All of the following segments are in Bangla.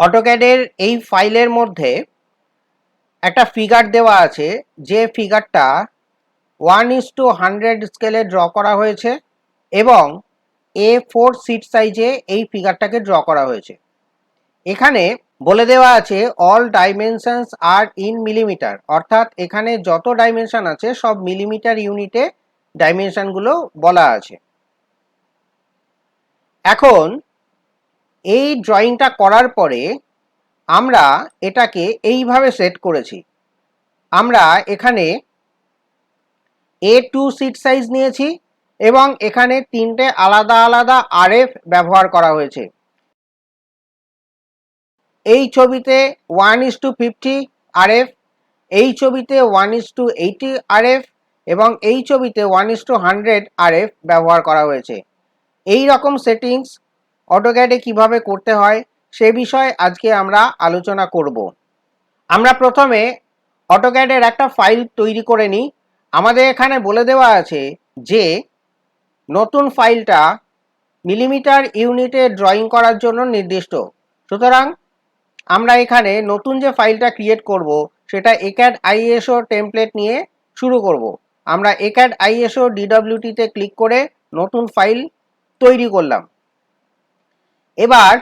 অটোক্যাডের এই ফাইলের মধ্যে একটা ফিগার দেওয়া আছে, যে ফিগারটা ওয়ান ইস টু হান্ড্রেড স্কেলে ড্র করা হয়েছে এবং এ ফোর সিট সাইজে এই ফিগারটাকে ড্র করা হয়েছে। এখানে বলে দেওয়া আছে all dimensions are in millimetre অর্থাৎ এখানে যত ডাইমেনশন আছে, সব মিলিমিটার ইউনিটে ডাইমেনশনগুলো বলা আছে। এখন এই ড্রয়িংটা করার পরে আমরা এটাকে এইভাবে সেট করেছি। আমরা এখানে এ টু সিট সাইজ নিয়েছি এবং এখানে তিনটে আলাদা আলাদা আরএফ ব্যবহার করা হয়েছে। এই ছবিতে one is to fifty RF এই ছবিতে one is to eighty RF এবং এই ছবিতে one is two hundred RF ব্যবহার করা হয়েছে। এই রকম সেটিংস অটোক্যাডে কীভাবে করতে হয়, সে বিষয়ে আজকে আমরা আলোচনা করব। আমরা প্রথমে অটোক্যাডের একটা ফাইল তৈরি করে নিই। আমাদের এখানে বলে দেওয়া আছে যে, নতুন ফাইলটা মিলিমিটার ইউনিটে ড্রয়িং করার জন্য নির্দিষ্ট। সুতরাং আমরা এখানে নতুন যে ফাইলটা ক্রিয়েট করব, সেটা এক্যাড আইএসও টেমপ্লেট নিয়ে শুরু করব। আমরা এক্যাড আইএসও ডিডব্লিউটিতে ক্লিক করে নতুন ফাইল তৈরি করলাম। এবার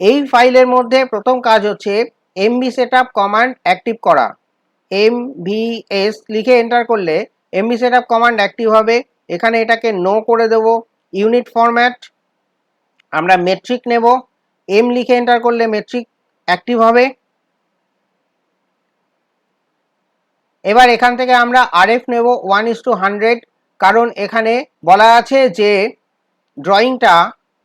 এই ফাইলের মধ্যে প্রথম কাজ হচ্ছে MB set up command active করা। এম ভি এস লিখে এন্টার করলে MB set up command active হবে। এখানে এটাকে নো করে দেব। ইউনিট ফরম্যাট আমরা মেট্রিক নেব। এম লিখে এন্টার করলে মেট্রিক অ্যাক্টিভ হবে। এবার এখান থেকে আমরা আরএফ নেব। ওয়ান ইস টু হান্ড্রেড কারণ এখানে বলা আছে যে ড্রয়িংটা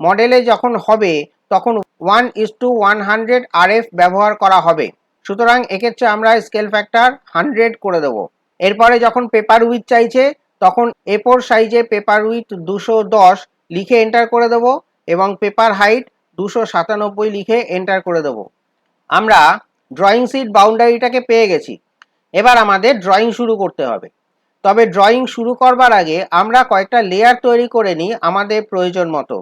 মডেলে যখন হবে, তখন one is two one hundred RF ব্যবহার করা হবে। সুতরাং এক্ষেত্রে আমরা স্কেল ফ্যাক্টর হান্ড্রেড করে দেব। এরপরে যখন পেপার উইথ চাইছে, তখন এপোর সাইজে পেপার উইথ দুশো দশ লিখে এন্টার করে দেব এবং পেপার হাইট দুশো সাতানব্বই লিখে এন্টার করে দেব। আমরা ড্রয়িং সিট বাউন্ডারিটাকে পেয়ে গেছি। এবার আমাদের ড্রয়িং শুরু করতে হবে। তবে ড্রয়িং শুরু করবার আগে আমরা কয়েকটা লেয়ার তৈরি করে নিই আমাদের প্রয়োজন মতো।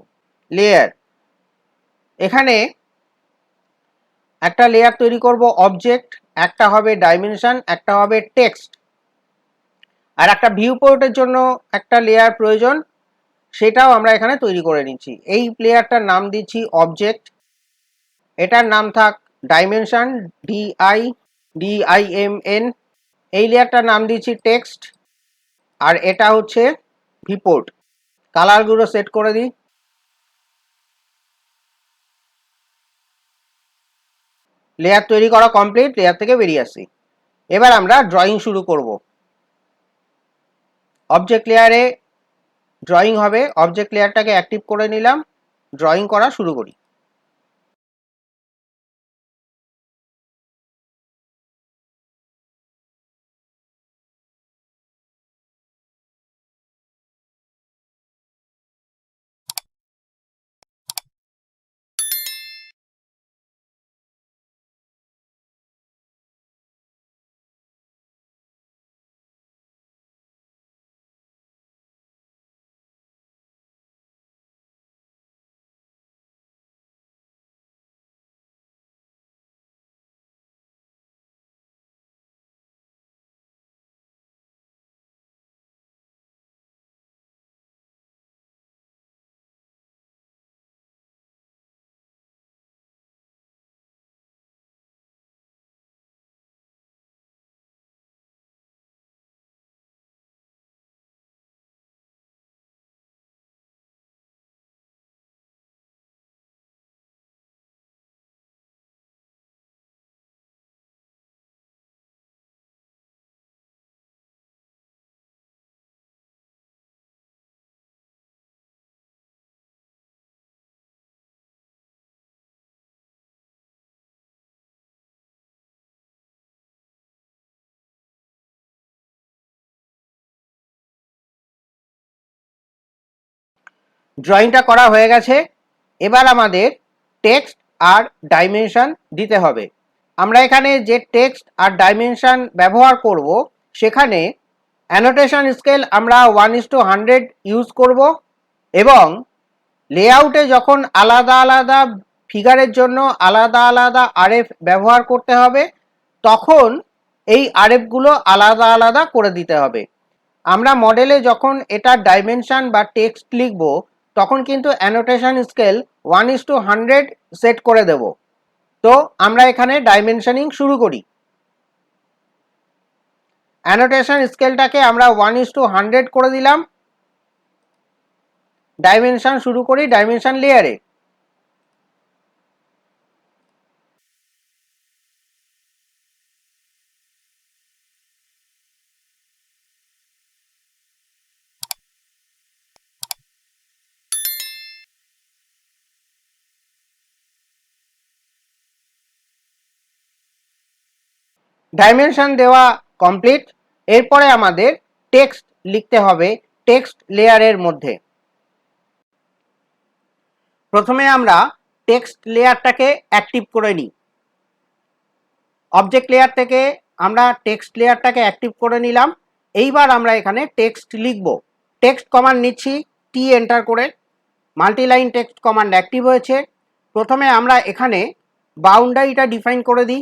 লেয়ার এখানে একটা লেয়ার তৈরি করব অবজেক্ট একটা হবে ডাইমেনশন একটা হবে টেক্সট আর একটা ভিউ পোর্টের জন্য একটা লেয়ার প্রয়োজন, সেটাও আমরা এখানে তৈরি করে নিচ্ছি। এই লেয়ারটার নাম দিচ্ছি অবজেক্ট এটার নাম থাক ডাইমেনশন ডিআই ডিআইএমএন এই লেয়ারটার নাম দিচ্ছি টেক্সট আর এটা হচ্ছে ভিপোর্ট কালারগুলো সেট করে দিই। লেয়ার তৈরি করা কমপ্লিট লেয়ার থেকে বেরিয়ে আসছি এবার আমরা ড্রয়িং শুরু করব। অবজেক্ট লেয়ারে ড্রয়িং হবে। অবজেক্ট লেয়ারটাকে অ্যাক্টিভ করে নিলাম। ড্রয়িং করা শুরু করি। ড্রয়িংটা করা হয়ে গেছে। এবার আমাদের টেক্সট আর ডাইমেনশন দিতে হবে। আমরা এখানে যে টেক্সট আর ডাইমেনশন ব্যবহার করব, সেখানে অ্যানোটেশন স্কেল আমরা one is two hundred use করব এবং লেআউটে যখন আলাদা আলাদা ফিগারের জন্য আলাদা আলাদা আরএফ ব্যবহার করতে হবে, তখন এই আরএফগুলো আলাদা আলাদা করে দিতে হবে। আমরা মডেলে যখন এটার ডাইমেনশন বা টেক্সট লিখব তখন কিন্তু annotation scale one is two hundred set করে দেব। তো আমরা এখানে ডাইমেনশনিং শুরু করি। অ্যানোটেশন স্কেলটাকে আমরা ওয়ান ইস টু হান্ড্রেড করে দিলাম। ডাইমেনশন শুরু করি ডাইমেনশন লেয়ারে ডাইমেনশন দেওয়া কমপ্লিট এরপরে আমাদের টেক্সট লিখতে হবে টেক্সট লেয়ারের মধ্যে। প্রথমে আমরা টেক্সট লেয়ারটাকে অ্যাক্টিভ করে নিই। অবজেক্ট লেয়ার থেকে আমরা টেক্সট লেয়ারটাকে অ্যাক্টিভ করে নিলাম। এইবার আমরা এখানে টেক্সট লিখব। টেক্সট কমান্ড নিচ্ছি টি এন্টার করে। মাল্টিলাইন টেক্সট কমান্ড অ্যাক্টিভ হয়েছে। প্রথমে আমরা এখানে বাউন্ডারিটা ডিফাইন করে দিই।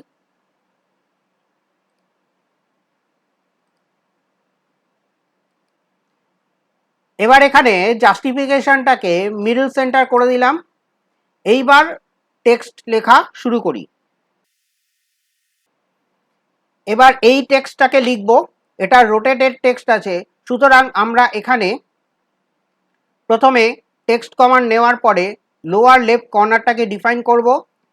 এবার এখানে জাস্টিফিকেশনটাকে মিডল সেন্টার করে দিলাম। এইবার টেক্সট লেখা শুরু করি। এবার এই টেক্সটটাকে লিখব। এটা রোটেটেড টেক্সট আছে। সুতরাং আমরা এখানে প্রথমে টেক্সট কমান্ড নেওয়ার পরে লোয়ার লেফট কর্নারটাকে ডিফাইন করব।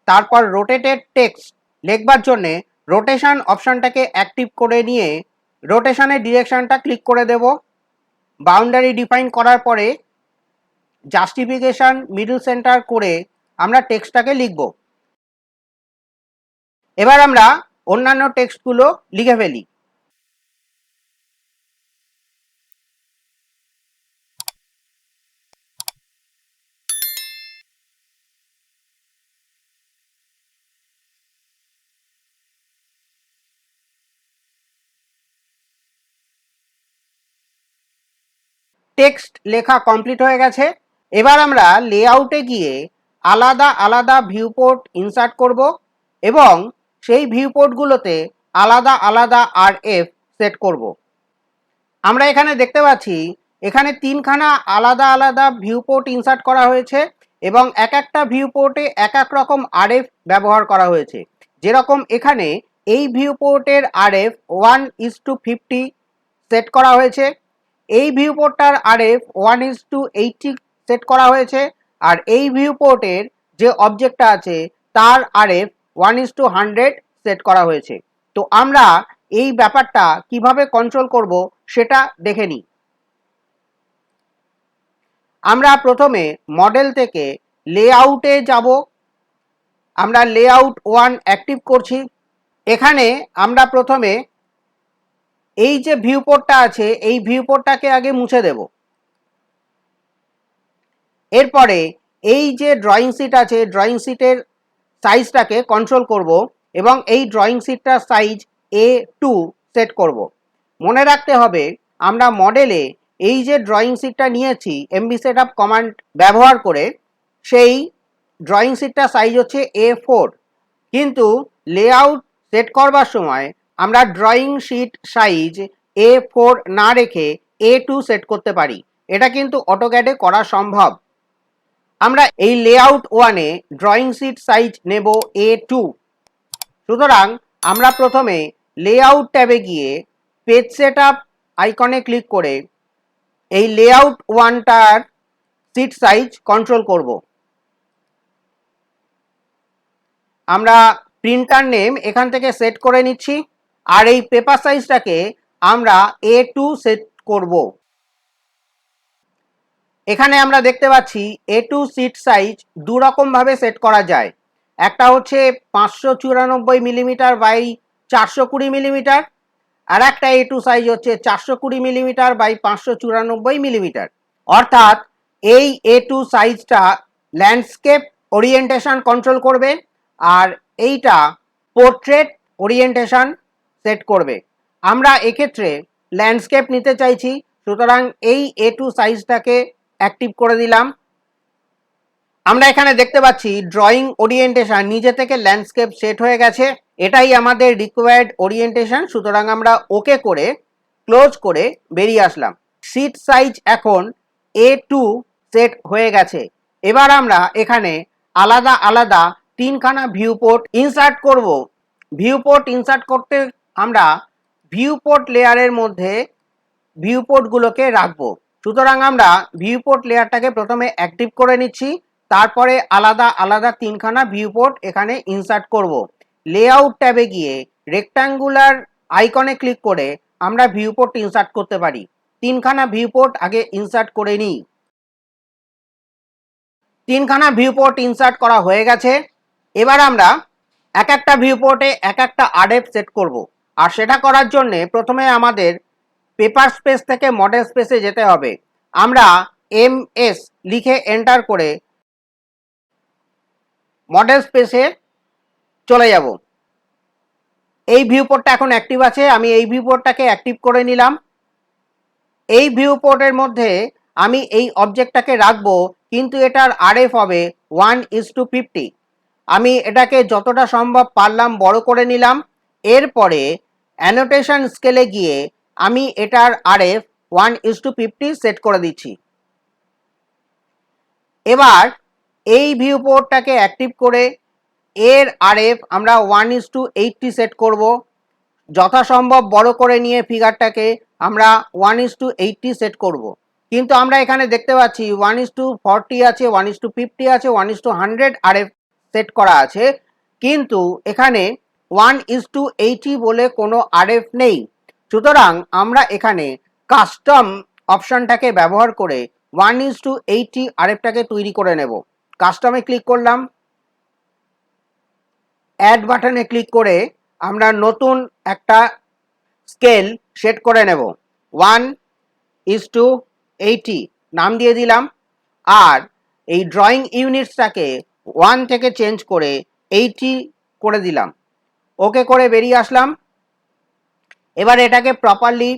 তারপর রোটেটেড টেক্সট লেখবার জন্যে রোটেশন অপশানটাকে অ্যাক্টিভ করে নিয়ে রোটেশনের ডিরেকশানটা ক্লিক করে দেব। বাউন্ডারি ডিফাইন করার পরে জাস্টিফিকেশন মিডল সেন্টার করে আমরা টেক্সটটাকে লিখব। এবার আমরা অন্যান্য টেক্সটগুলো লিখে ফেলি। টেক্সট লেখা কমপ্লিট হয়ে গেছে। এবার আমরা লেআউটে গিয়ে আলাদা আলাদা ভিউপোর্ট ইনসার্ট করব এবং সেই ভিউপোর্টগুলোতে আলাদা আলাদা আর এফ সেট করব। আমরা এখানে দেখতে পাচ্ছি, এখানে তিনখানা আলাদা আলাদা ভিউপোর্ট ইনসার্ট করা হয়েছে এবং এক একটা ভিউপোর্টে এক এক রকম আরএফ ব্যবহার করা হয়েছে। যেরকম এখানে এই ভিউপোর্টের RF one is two fifty set করা হয়েছে। এই ভিউপোর্টটার RF one is two eighty set করা হয়েছে। আর এই ভিউপোর্টের যে অবজেক্টটা আছে, তার RF one is two hundred set করা হয়েছে। তো আমরা এই ব্যাপারটা কীভাবে কন্ট্রোল করব সেটা দেখে নিই। আমরা প্রথমে মডেল থেকে লেআউটে যাব। আমরা লেআউট ওয়ান অ্যাক্টিভ করছি। এখানে আমরা প্রথমে এই যে ভিউপোর্টটা আছে, এই ভিউপোর্টটাকে আগে মুছে দেব। এরপরে এই যে ড্রয়িং সিট আছে ড্রয়িং সিটের সাইজটাকে কন্ট্রোল করব এবং এই ড্রয়িং সিটটার সাইজ এ টু সেট করব। মনে রাখতে হবে, আমরা মডেলে এই যে ড্রয়িং সিটটা নিয়েছি এমবি সেট আপ কমান্ড ব্যবহার করে, সেই ড্রয়িং সিটটার সাইজ হচ্ছে এ ফোর কিন্তু লেআউট সেট করবার সময় আমরা drawing sheet size A four না রেখে এ টু সেট করতে পারি। এটা কিন্তু অটোক্যাডে করা সম্ভব। আমরা এই লেআউট ওয়ানে ড্রয়িং শিট সাইজ নেব এ টু সুতরাং আমরা প্রথমে লেআউট ট্যাবে গিয়ে পেজ সেট আপ আইকনে ক্লিক করে এই লেআউট ওয়ানটার সিট সাইজ কন্ট্রোল করব। আমরা প্রিন্টার নেম এখান থেকে সেট করে নিচ্ছি। আর এই পেপার সাইজটাকে আমরা এ টু সেট করব। এখানে আমরা দেখতে পাচ্ছি এ টু সিট সাইজ দু রকমভাবে সেট করা যায়। একটা হচ্ছে পাঁচশো চুরানব্বই মিলিমিটার বাই চারশো কুড়ি মিলিমিটার আর একটা এ টু সাইজ হচ্ছে চারশো কুড়ি মিলিমিটার বাই পাঁচশো চুরানব্বই মিলিমিটার অর্থাৎ এই এ টু সাইজটা ল্যান্ডস্কেপ ওরিয়েন্টেশন কন্ট্রোল করবে, আর এইটা পোর্ট্রেট ওরিয়েন্টেশন সেট করবে। আমরা এক্ষেত্রে ল্যান্ডস্কেপ নিতে চাইছি, সুতরাং এই এ টু সাইজটাকে অ্যাক্টিভ করে দিলাম। আমরা এখানে দেখতে পাচ্ছি ড্রয়িং ওরিয়েন্টেশন নিজে থেকে ল্যান্ডস্কেপ সেট হয়ে গেছে। এটাই আমাদের রিকোয়ার্ড ওরিয়েন্টেশন সুতরাং আমরা ওকে করে ক্লোজ করে বেরিয়ে আসলাম। সিট সাইজ এখন এ টু সেট হয়ে গেছে। এবার আমরা এখানে আলাদা আলাদা তিনখানা ভিউ পোর্ট ইনসার্ট করব। ভিউ পোর্ট ইনসার্ট করতে আমরা ভিউ পোর্ট লেয়ারের মধ্যে ভিউ পোর্টগুলোকে রাখব। সুতরাং আমরা ভিউ পোর্ট লেয়ারটাকে প্রথমে অ্যাক্টিভ করে নিচ্ছি, তারপরে আলাদা আলাদা তিনখানা ভিউ পোর্ট এখানে ইনসার্ট করব। লেআউট ট্যাবে গিয়ে রেক্ট্যাঙ্গুলার আইকনে ক্লিক করে আমরা ভিউ পোর্ট ইনসার্ট করতে পারি। তিনখানা ভিউ পোর্ট আগে ইনসার্ট করে নিই। তিনখানা ভিউ পোর্ট ইনসার্ট করা হয়ে গেছে। এবার আমরা এক একটা ভিউ পোর্টে এক একটা আরএফ সেট করব। আর সেটা করার জন্যে প্রথমে আমাদের পেপার স্পেস থেকে মডেল স্পেসে যেতে হবে। আমরা এম এস লিখে এন্টার করে মডেল স্পেসে চলে যাব। এই ভিউ পোর্টটা এখন অ্যাক্টিভ আছে, আমি এই ভিউ পোর্টটাকে অ্যাক্টিভ করে নিলাম। এই ভিউ পোর্টের মধ্যে আমি এই অবজেক্টটাকে রাখব, কিন্তু এটার আরএফ হবে ওয়ান ইস টু ফিফটি আমি এটাকে যতটা সম্ভব পারলাম বড় করে নিলাম। এরপরে অ্যানোটেশন স্কেলে গিয়ে আমি এটার RF one is two fifty set করে দিচ্ছি। এবার এই ভিউ পোর্টটাকে অ্যাক্টিভ করে এর আরএফ আমরা one is two eighty set করব। যথাসম্ভব বড় করে নিয়ে ফিগারটাকে আমরা one is two eighty set করব। কিন্তু আমরা এখানে দেখতে পাচ্ছি ওয়ান ইস টু ফর্টি আছে ওয়ান ইস টু ফিফটি আছে one is two hundred RF set করা আছে। কিন্তু এখানে ওয়ান ইস টু এইটি বলে কোনো আরএফ নেই। সুতরাং আমরা এখানে কাস্টম অপশনটাকে ব্যবহার করে ওয়ান ইস টু এইটি আরএফটাকে তৈরি করে নেব। কাস্টমে ক্লিক করলাম। অ্যাড বাটনে ক্লিক করে আমরা নতুন একটা স্কেল সেট করে নেব। ওয়ান ইস টু এইটি, নাম দিয়ে দিলাম। আর এই ড্রয়িং ইউনিটসটাকে ওয়ান থেকে চেঞ্জ করে এইটি করে দিলাম। ওকে করে বেরিয়ে আসলাম। এবার এটাকে প্রপারলি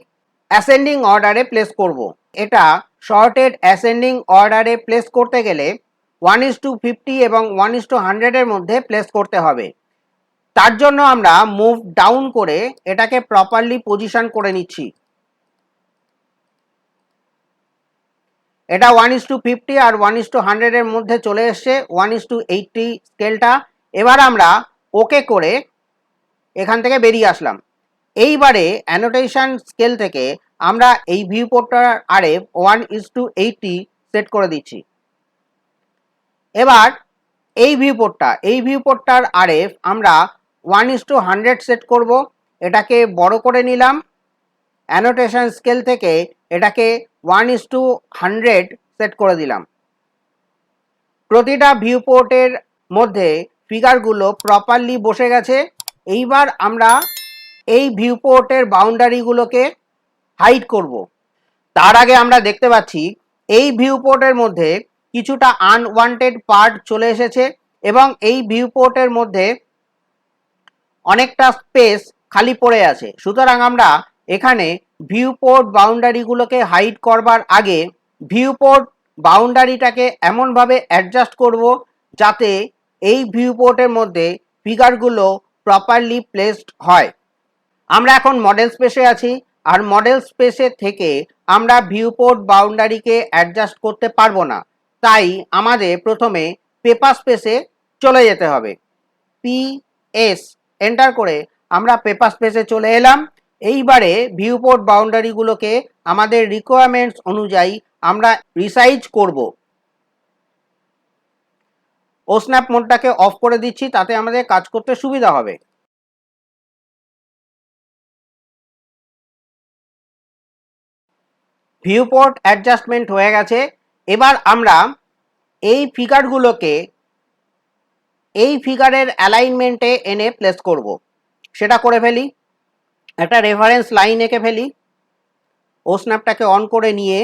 অ্যাসেন্ডিং অর্ডারে প্লেস করব। এটা শর্টেড অ্যাসেন্ডিং অর্ডারে প্লেস করতে গেলে ওয়ান ইস টু ফিফটি এবং ওয়ান ইস টু হান্ড্রেডের মধ্যে প্লেস করতে হবে। তার জন্য আমরা মুভ ডাউন করে এটাকে প্রপারলি পজিশন করে নিচ্ছি। এটা ওয়ান ইস টু ফিফটি আর ওয়ান ইস টু হান্ড্রেডের মধ্যে চলে এসছে ওয়ান ইস টু এইটটি স্কেলটা এবার আমরা ওকে করে এখান থেকে বেরিয়ে আসলাম। এইবারে অ্যানোটেশন স্কেল থেকে আমরা এই view পোর্টটার RF one is to eighty set করে দিচ্ছি। এবার এই ভিউ পোর্টটা এই ভিউ পোর্টটার আরএফ আমরা one is two hundred set করব। এটাকে বড় করে নিলাম। অ্যানোটেশন স্কেল থেকে এটাকে one is two hundred set করে দিলাম। প্রতিটা ভিউ পোর্টের মধ্যে ফিগারগুলো প্রপারলি বসে গেছে। এইবার আমরা এই ভিউ পোর্টের বাউন্ডারিগুলোকে হাইড করব। তার আগে আমরা দেখতে পাচ্ছি, এই ভিউ পোর্টের মধ্যে কিছুটা আনওয়ান্টেড পার্ট চলে এসেছে এবং এই ভিউ পোর্টের মধ্যে অনেকটা স্পেস খালি পড়ে আছে। সুতরাং আমরা এখানে ভিউ পোর্ট বাউন্ডারিগুলোকে হাইড করবার আগে ভিউ পোর্ট বাউন্ডারিটাকে এমনভাবে অ্যাডজাস্ট করব যাতে এই ভিউ পোর্টের মধ্যে ফিগারগুলো প্রপারলি প্লেসড হয়। আমরা এখন মডেল স্পেসে আছি, আর মডেল স্পেসে থেকে আমরা ভিউ পোর্ট বাউন্ডারিকে অ্যাডজাস্ট করতে পারব না। তাই আমাদের প্রথমে পেপার স্পেসে চলে যেতে হবে। পি এস এন্টার করে আমরা পেপার স্পেসে চলে এলাম। এইবারে ভিউপোর্ট বাউন্ডারিগুলোকে আমাদের রিকোয়ারমেন্টস অনুযায়ী আমরা রিসাইজ করব। ও স্ন্যাপ মোডটাকে অফ করে দিচ্ছি, তাতে আমাদের কাজ করতে সুবিধা হবে। ভিউপোর্ট অ্যাডজাস্টমেন্ট হয়ে গেছে। এবার আমরা এই ফিগারগুলোকে এই ফিগারের অ্যালাইনমেন্টে এনে প্লেস করব। সেটা করে ফেলি। একটা রেফারেন্স লাইন এঁকে ফেলি। ও স্ন্যাপটাকে অন করে নিয়ে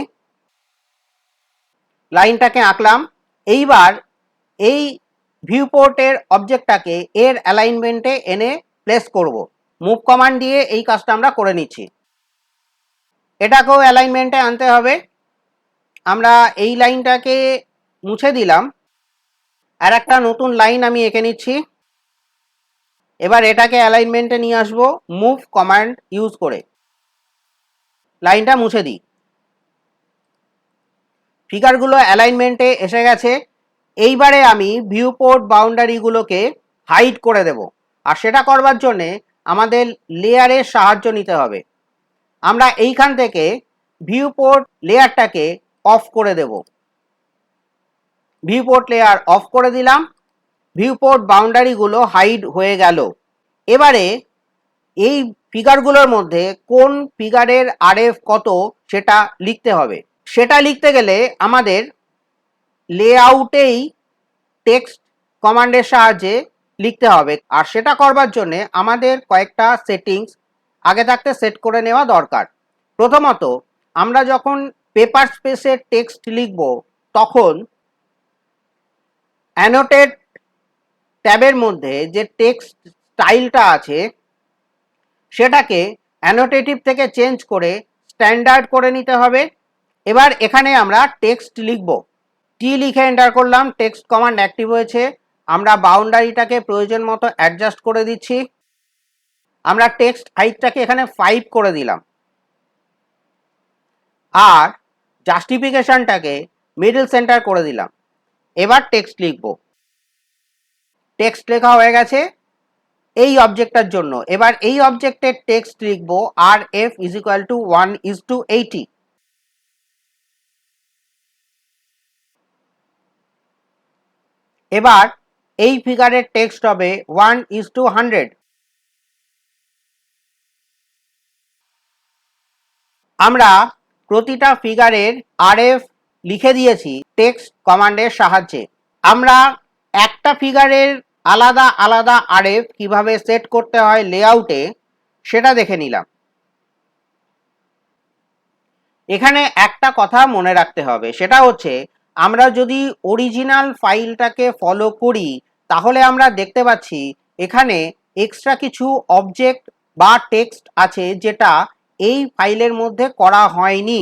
লাইনটাকে আঁকলাম। এইবার এই ভিউ পোর্টের অবজেক্টটাকে এর অ্যালাইনমেন্টে এনে প্লেস করব। মুভ কমান্ড দিয়ে এই কাজটা আমরা করে নিচ্ছি। এটাকেও অ্যালাইনমেন্টে আনতে হবে। আমরা এই লাইনটাকে মুছে দিলাম। আর একটা নতুন লাইন আমি এঁকে নিচ্ছি। এবার এটাকে অ্যালাইনমেন্টে নিয়ে আসব মুভ কমান্ড ইউজ করে। লাইনটা মুছে দিই। ফিগারগুলো অ্যালাইনমেন্টে এসে গেছে। এইবারে আমি ভিউ পোর্ট বাউন্ডারিগুলোকে হাইড করে দেব। আর সেটা করবার জন্যে আমাদের লেয়ারের সাহায্য নিতে হবে। আমরা এইখান থেকে ভিউ পোর্ট লেয়ারটাকে অফ করে দেব। ভিউ পোর্ট লেয়ার অফ করে দিলাম। ভিউ পোর্ট বাউন্ডারিগুলো হাইড হয়ে গেল। এবারে এই ফিগারগুলোর মধ্যে কোন ফিগারের আরএফ কত সেটা লিখতে হবে। সেটা লিখতে গেলে আমাদের লেআউটেই টেক্সট কমান্ডের সাহায্যে লিখতে হবে। আর সেটা করবার জন্যে আমাদের কয়েকটা সেটিংস আগে থাকতে সেট করে নেওয়া দরকার। প্রথমত, আমরা যখন পেপার স্পেসের টেক্সট লিখব, তখন অ্যানোটেড ট্যাবের মধ্যে যে টেক্সট স্টাইলটা আছে, সেটাকে অ্যানোটেটিভ থেকে চেঞ্জ করে স্ট্যান্ডার্ড করে নিতে হবে। এবার এখানে আমরা টেক্সট লিখব। টি লিখে এন্টার করলাম? টেক্সট কমান্ড অ্যাক্টিভ হয়েছে। আমরা বাউন্ডারিটাকে প্রয়োজন মতো অ্যাডজাস্ট করে দিচ্ছি। আমরা টেক্সট হাইটটাকে এখানে ফাইভ করে দিলাম। আর জাস্টিফিকেশনটাকে মিডল সেন্টার করে দিলাম। এবার টেক্সট লিখব। টেক্সট লেখা হয়ে গেছে এই অবজেক্টটার জন্য। এবার এই অবজেক্টের টেক্সট লিখব R F is equal to one is two eighty এবার এই ফিগারের টেক্সট হবে ওয়ান ইজ টু হান্ড্রেড আমরা প্রতিটা ফিগারের আরএফ লিখে দিয়েছি টেক্সট কমান্ডের সাহায্যে। আমরা একটা ফিগারের আলাদা আলাদা আরএফ কীভাবে সেট করতে হয় লেআউটে সেটা দেখে নিলাম। এখানে একটা কথা মনে রাখতে হবে, সেটা হচ্ছে আমরা যদি অরিজিনাল ফাইলটাকে ফলো করি, তাহলে আমরা দেখতে পাচ্ছি এখানে এক্সট্রা কিছু অবজেক্ট বা টেক্সট আছে যেটা এই ফাইলের মধ্যে করা হয়নি।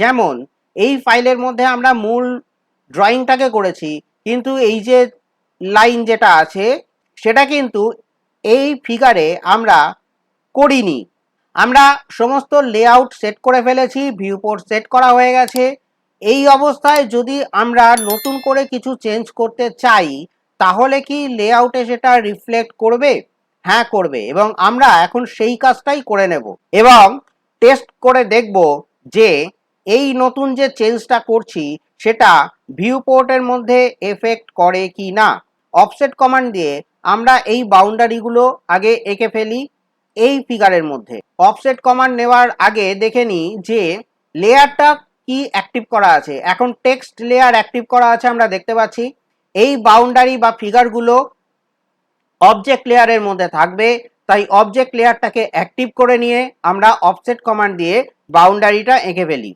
যেমন, এই ফাইলের মধ্যে আমরা মূল ড্রয়িংটাকে করেছি, কিন্তু এই যে লাইন যেটা আছে, সেটা কিন্তু এই ফিগারে আমরা করিনি। আমরা সমস্ত লেআউট সেট করে ফেলেছি ভিউপোর্ট সেট করা হয়ে গেছে এই অবস্থায় যদি আমরা নতুন করে কিছু চেঞ্জ করতে চাই, তাহলে কি লেআউটে সেটা রিফ্লেক্ট করবে? হ্যাঁ করবে। এবং আমরা এখন সেই কাজটাই করে নেব। এবং টেস্ট করে দেখব যে এই নতুন যে চেঞ্জটা করছি, সেটা ভিউ পোর্টের মধ্যে এফেক্ট করে কি না অফসেট কমান্ড দিয়ে আমরা এই বাউন্ডারিগুলো আগে এঁকে ফেলি এই ফিগারের মধ্যে। অফসেট কমান্ড নেওয়ার আগে দেখে নিই যে লেয়ারটা কি অ্যাক্টিভ করা আছে? এখন টেক্সট লেয়ার অ্যাক্টিভ করা আছে আমরা দেখতে পাচ্ছি। এই বাউন্ডারি বা ফিগারগুলো অবজেক্ট লেয়ারের মধ্যে থাকবে। তাই অবজেক্ট লেয়ারটাকে অ্যাক্টিভ করে নিয়ে আমরা অফসেট কমান্ড দিয়ে বাউন্ডারিটা এঁকে ফেলি।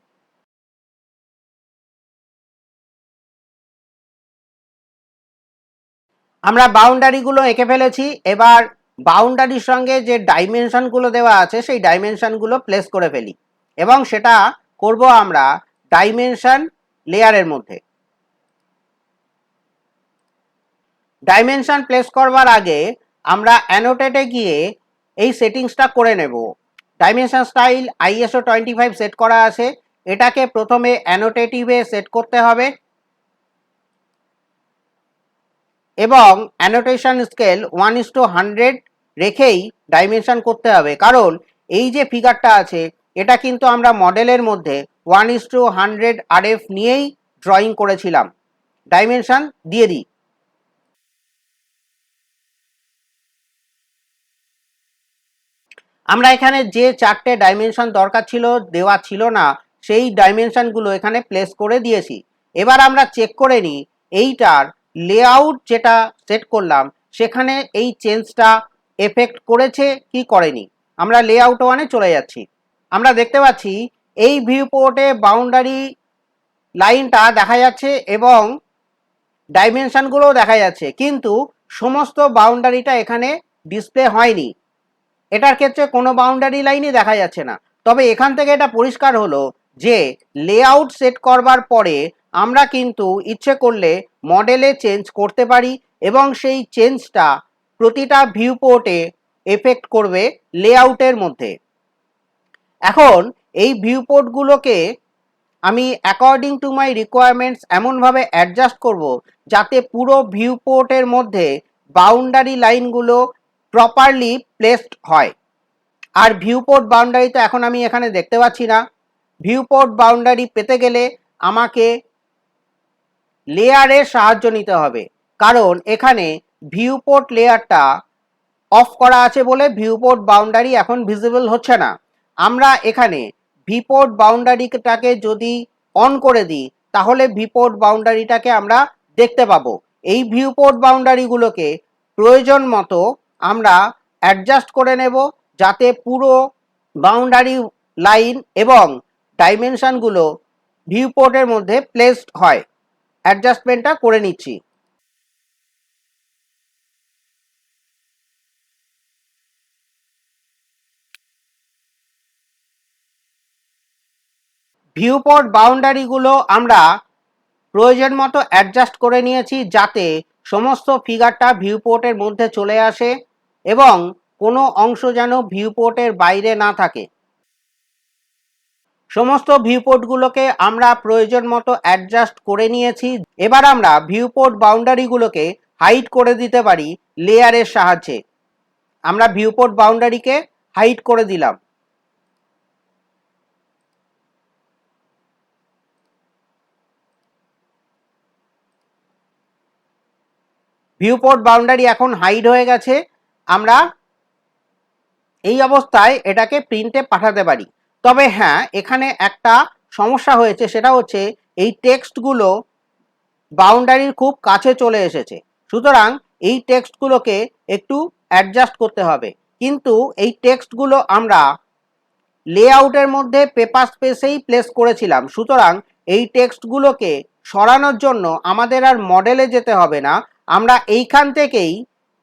আমরা বাউন্ডারিগুলো এঁকে ফেলেছি। এবার বাউন্ডারির সঙ্গে যে ডাইমেনশনগুলো দেওয়া আছে, সেই ডাইমেনশনগুলো প্লেস করে ফেলি। এবং সেটা করব আমরা ডাইমেনশন লেয়ারের মধ্যে। ডাইমেনশন প্লেস করবার আগে আমরা অ্যানোটেটে গিয়ে এই সেটিংসটা করে নেব। Dimension style ISO twenty five set করা আছে। এটাকে প্রথমে অ্যানোটেটিভে সেট করতে হবে। এবং annotation scale one is two hundred রেখেই ডাইমেনশন করতে হবে। কারণ এই যে ফিগারটা আছে এটা কিন্তু আমরা মডেলের মধ্যে one is to hundred RF নিয়েই ড্রয়িং করেছিলাম। ডাইমেনশন দিয়ে দিই। আমরা এখানে যে চারটে ডাইমেনশন দরকার ছিল, দেওয়া ছিল না, সেই ডাইমেনশনগুলো এখানে প্লেস করে দিয়েছি। এবার আমরা চেক করে নিই, এইটার লেআউট যেটা সেট করলাম, সেখানে এই চেঞ্জটা এফেক্ট করেছে কি করেনি? আমরা লেআউট ওয়ানে চলে যাচ্ছি। আমরা দেখতে পাচ্ছি এই ভিউ পোর্টে বাউন্ডারি লাইনটা দেখা যাচ্ছে এবং ডাইমেনশনগুলোও দেখা যাচ্ছে। কিন্তু সমস্ত বাউন্ডারিটা এখানে ডিসপ্লে হয়নি। এটার ক্ষেত্রে কোনো বাউন্ডারি লাইনই দেখা যাচ্ছে না। তবে এখান থেকে এটা পরিষ্কার হলো যে লেআউট সেট করবার পরে আমরা কিন্তু ইচ্ছে করলে মডেলে চেঞ্জ করতে পারি এবং সেই চেঞ্জটা প্রতিটা ভিউ পোর্টে এফেক্ট করবে লেআউটের মধ্যে। এখন এই ভিউ পোর্টগুলোকে আমি অ্যাকর্ডিং টু মাই রিকোয়ারমেন্টস এমনভাবে অ্যাডজাস্ট করব যাতে পুরো ভিউ পোর্টের মধ্যে বাউন্ডারি লাইনগুলো প্রপারলি প্লেসড হয়। আর ভিউ পোর্ট বাউন্ডারি তো এখন আমি এখানে দেখতে পাচ্ছি না। ভিউ পোর্ট বাউন্ডারি পেতে গেলে আমাকে লেয়ারের সাহায্য নিতে হবে। কারণ এখানে ভিউ পোর্ট লেয়ারটা অফ করা আছে বলে ভিউ পোর্ট বাউন্ডারি এখন ভিজিবল হচ্ছে না। আমরা এখানে ভিপোর্ট বাউন্ডারিটাকে যদি অন করে দিই, তাহলে ভিপোর্ট বাউন্ডারিটাকে আমরা দেখতে পাবো। এই ভিউপোর্ট বাউন্ডারিগুলোকে প্রয়োজন মতো আমরা অ্যাডজাস্ট করে নেব যাতে পুরো বাউন্ডারি লাইন এবং ডাইমেনশনগুলো ভিউপোর্টের মধ্যে প্লেসড হয়। অ্যাডজাস্টমেন্টটা করে নিচ্ছি। ভিউপোর্ট বাউন্ডারিগুলো আমরা প্রয়োজন মতো অ্যাডজাস্ট করে নিয়েছি যাতে সমস্ত ফিগারটা ভিউপোর্টের মধ্যে চলে আসে এবং কোনো অংশ যেন ভিউপোর্টের বাইরে না থাকে। সমস্ত ভিউপোর্টগুলোকে আমরা প্রয়োজন মতো অ্যাডজাস্ট করে নিয়েছি। এবার আমরা ভিউপোর্ট বাউন্ডারিগুলোকে হাইট করে দিতে পারি লেয়ারের সাহায্যে। আমরা ভিউপোর্ট বাউন্ডারিকে হাইট করে দিলাম। ভিউপোর্ট বাউন্ডারি এখন হাইড হয়ে গেছে, আমরা এই অবস্থায় এটাকে প্রিন্টে পাঠাতে পারি। তবে হ্যাঁ এখানে একটা সমস্যা হয়েছে, সেটা হচ্ছে এই টেক্সটগুলো বাউন্ডারির খুব কাছে চলে এসেছে। সুতরাং এই টেক্সটগুলোকে একটু অ্যাডজাস্ট করতে হবে। কিন্তু এই টেক্সটগুলো আমরা লেআউটের মধ্যে পেপার স্পেসেই প্লেস করেছিলাম। সুতরাং এই টেক্সটগুলোকে সরানোর জন্য আমাদের আর মডেলে যেতে হবে না। আমরা এইখান থেকেই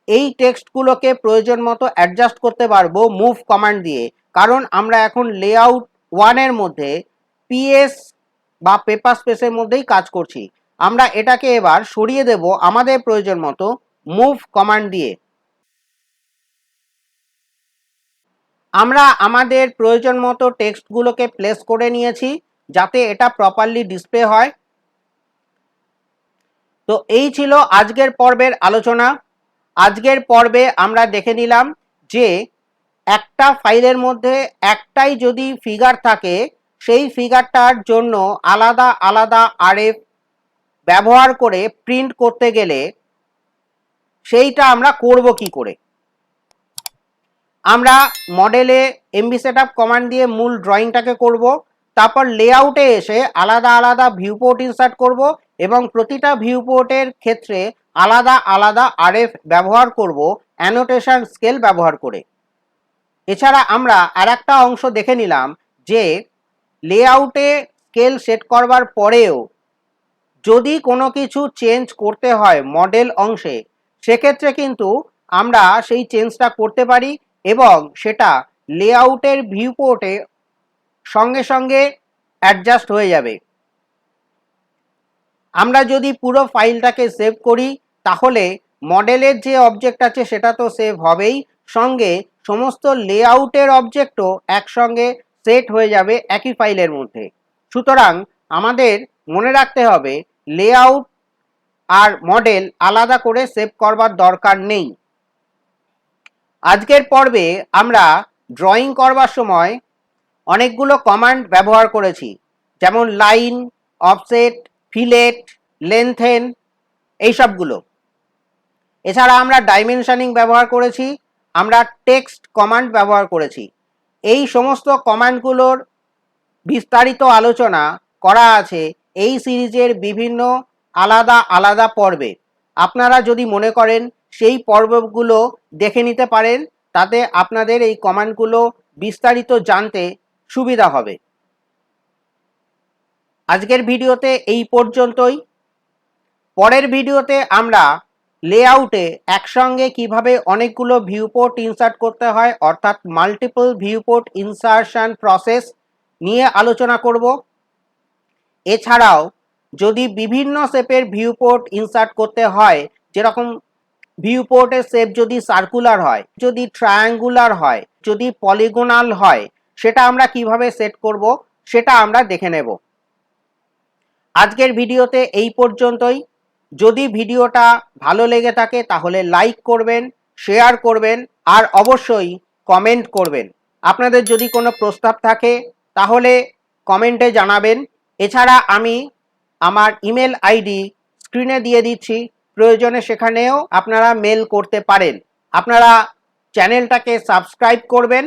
এই টেক্সটগুলোকে প্রয়োজন মতো অ্যাডজাস্ট করতে পারব মুভ কমান্ড দিয়ে। কারণ আমরা এখন লেআউট ওয়ানের মধ্যে পিএস বা পেপার স্পেসের মধ্যেই কাজ করছি। আমরা এটাকে এবার সরিয়ে দেব আমাদের প্রয়োজন মতো মুভ কমান্ড দিয়ে। আমরা আমাদের প্রয়োজন মতো টেক্সটগুলোকে প্লেস করে নিয়েছি যাতে এটা প্রপারলি ডিসপ্লে হয়। তো এই ছিল আজকের পর্বের আলোচনা। আজকের পর্বে আমরা দেখে নিলাম যে একটা ফাইলের মধ্যে একটাই যদি ফিগার থাকে, সেই ফিগারটার জন্য আলাদা আলাদা আরএফ ব্যবহার করে প্রিন্ট করতে গেলে সেইটা আমরা করব কি করে? আমরা মডেলে এমবি সেট কমান্ড দিয়ে মূল ড্রয়িংটাকে করব, তারপর লেআউটে এসে আলাদা আলাদা ভিউপোর্ট ইনসার্ট করব এবং প্রতিটা ভিউপোর্টের ক্ষেত্রে আলাদা আলাদা আরএফ ব্যবহার করব অ্যানোটেশন স্কেল ব্যবহার করে। এছাড়া আমরা আর একটা অংশ দেখে নিলাম যে লেআউটে স্কেল সেট করবার পরেও যদি কোনো কিছু চেঞ্জ করতে হয় মডেল অংশে, সেক্ষেত্রে কিন্তু আমরা সেই চেঞ্জটা করতে পারি এবং সেটা লেআউটের ভিউপোর্টে সঙ্গে সঙ্গে অ্যাডজাস্ট হয়ে যাবে। আমরা যদি পুরো ফাইলটাকে সেভ করি, তাহলে মডেলের যে অবজেক্ট আছে সেটা তো সেভ হবেই। সঙ্গে সমস্ত লেআউটের অবজেক্টও একসঙ্গে সেট হয়ে যাবে একই ফাইলের মধ্যে। সুতরাং আমাদের মনে রাখতে হবে লেআউট আর মডেল আলাদা করে সেভ করবার দরকার নেই। আজকের পর্বে আমরা ড্রয়িং করবার সময় অনেকগুলো কমান্ড ব্যবহার করেছি, যেমন লাইন অফসেট ফিলেট লেন্থেন এইসবগুলো। এছাড়া আমরা ডাইমেনশনিং ব্যবহার করেছি, আমরা টেক্সট কমান্ড ব্যবহার করেছি। এই সমস্ত কমান্ডগুলোর বিস্তারিত আলোচনা করা আছে এই সিরিজের বিভিন্ন আলাদা আলাদা পর্বে। আপনারা যদি মনে করেন সেই পর্বগুলো দেখে নিতে পারেন, তাতে আপনাদের এই কমান্ডগুলো বিস্তারিত জানতে সুবিধা হবে। আজকের ভিডিওতে এই পর্যন্তই। পরের ভিডিওতে আমরা লেআউটে একসঙ্গে কীভাবে অনেকগুলো ভিউপোর্ট ইনসার্ট করতে হয়, অর্থাৎ মাল্টিপল ভিউপোর্ট ইনসার্শন প্রসেস নিয়ে আলোচনা করব। এছাড়াও যদি বিভিন্ন শেপের ভিউ পোর্ট ইনসার্ট করতে হয়, যেরকম ভিউ পোর্টের শেপ যদি সার্কুলার হয়, যদি ট্রায়াঙ্গুলার হয়, যদি পলিগোনাল হয়, সেটা আমরা কীভাবে সেট করব, সেটা আমরা দেখে নেব। আজকের ভিডিওতে এই পর্যন্তই। যদি ভিডিওটা ভালো লেগে থাকে, তাহলে লাইক করবেন শেয়ার করবেন, আর অবশ্যই কমেন্ট করবেন। আপনাদের যদি কোনো প্রস্তাব থাকে, তাহলে কমেন্টে জানাবেন। এছাড়া আমি আমার ইমেল আইডি স্ক্রিনে দিয়ে দিচ্ছি। প্রয়োজনে সেখানেও আপনারা মেল করতে পারেন। আপনারা চ্যানেলটাকে সাবস্ক্রাইব করবেন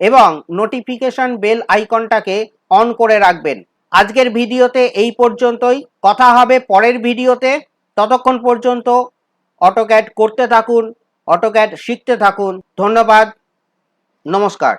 এবং নোটিফিকেশন বেল আইকনটাকে অন করে রাখবেন। আজকের ভিডিওতে এই পর্যন্তই। কথা হবে পরের ভিডিওতে। ততক্ষণ পর্যন্ত অটোক্যাড করতে থাকুন, অটোক্যাড শিখতে থাকুন। ধন্যবাদ। নমস্কার।